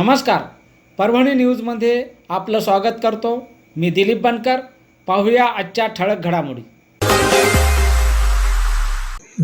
नमस्कार. परभणी न्यूजमध्ये आपलं स्वागत करतो. मी दिलीप बनकर. पाहूया आजच्या ठळक घडामोडी.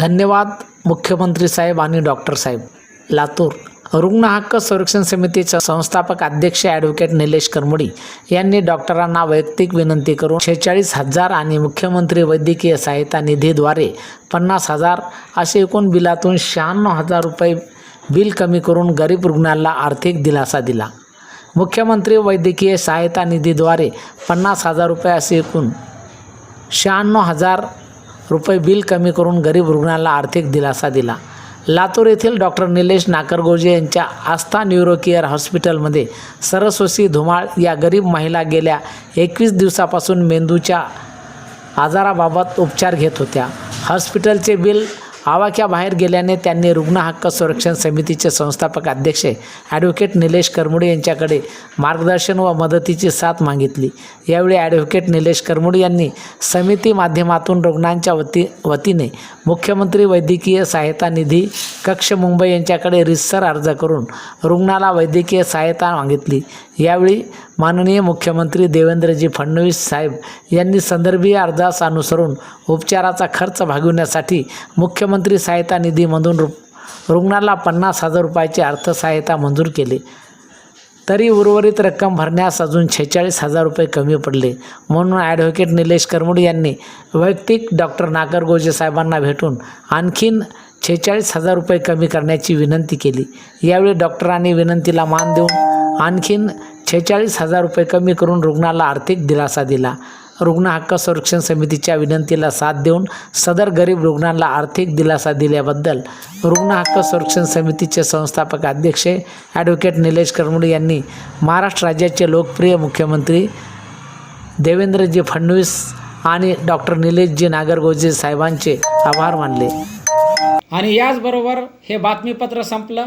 धन्यवाद मुख्यमंत्री साहेब आणि डॉक्टर साहेब. लातूर रुग्ण हक्क संरक्षण समितीचे संस्थापक अध्यक्ष ॲडव्होकेट निलेश करमुडी यांनी डॉक्टरांना वैयक्तिक विनंती करून शेहेचाळीस हजार आणि मुख्यमंत्री वैद्यकीय सहायता निधीद्वारे पन्नास हजार असे एकूण बिलातून शहाण्णव हजार रुपये बिल कमी करून गरीब रुग्णांना आर्थिक दिलासा दिला. मुख्यमंत्री वैद्यकीय सहायता निधीद्वारे पन्नास हजार रुपये असे एकूण शहाण्णव हजार रुपये बिल कमी करून गरीब रुग्णांना आर्थिक दिलासा दिला. लातूर येथील डॉक्टर निलेश नाकरगोजे यांच्या आस्था न्यूरो केअर हॉस्पिटलमध्ये सरस्वती धुमाळ या गरीब महिला गेल्या एकवीस दिवसापासून मेंदूच्या आजाराबाबत उपचार घेत होत्या. हॉस्पिटलचे बिल आवाक्याबाहेर गेल्याने त्यांनी रुग्ण हक्क संरक्षण समितीचे संस्थापक अध्यक्ष ॲडव्होकेट निलेश करमुडे यांच्याकडे मार्गदर्शन व मदतीची साथ मागितली. यावेळी ॲडव्होकेट निलेश करमुडे यांनी समिती माध्यमातून रुग्णांच्या वती वतीने मुख्यमंत्री वैद्यकीय सहायता निधी कक्ष मुंबई यांच्याकडे रितसर अर्ज करून रुग्णाला वैद्यकीय सहायता मागितली. यावेळी माननीय मुख्यमंत्री देवेंद्रजी फडणवीस साहेब यांनी संदर्भीय अर्जास अनुसरून उपचाराचा खर्च भागविण्यासाठी मुख्यमंत्री सहायता निधीमधून रु रुग्णाला पन्नास हजार रुपयाची अर्थसहायता मंजूर केली. तरी उर्वरित रक्कम भरण्यास अजून छेचाळीस हजार रुपये कमी पडले. म्हणून ॲडव्होकेट निलेश करमुडे यांनी वैयक्तिक डॉक्टर नागरगोजे साहेबांना भेटून आणखीन छेचाळीस हजार रुपये कमी करण्याची विनंती केली. यावेळी डॉक्टरांनी विनंतीला मान देऊन आणखीन छेचाळीस हजार रुपये कमी करून रुग्णाला आर्थिक दिलासा दिला. रुग्ण हक्क संरक्षण समितीच्या विनंतीला साथ देऊन सदर गरीब रुग्णांना आर्थिक दिलासा दिल्याबद्दल रुग्ण हक्क संरक्षण समितीचे संस्थापक अध्यक्ष ॲडव्होकेट निलेश करमुडे यांनी महाराष्ट्र राज्याचे लोकप्रिय मुख्यमंत्री देवेंद्रजी फडणवीस आणि डॉक्टर निलेशजी नागरगोजे साहेबांचे आभार मानले. आणि याचबरोबर हे बातमीपत्र संपलं.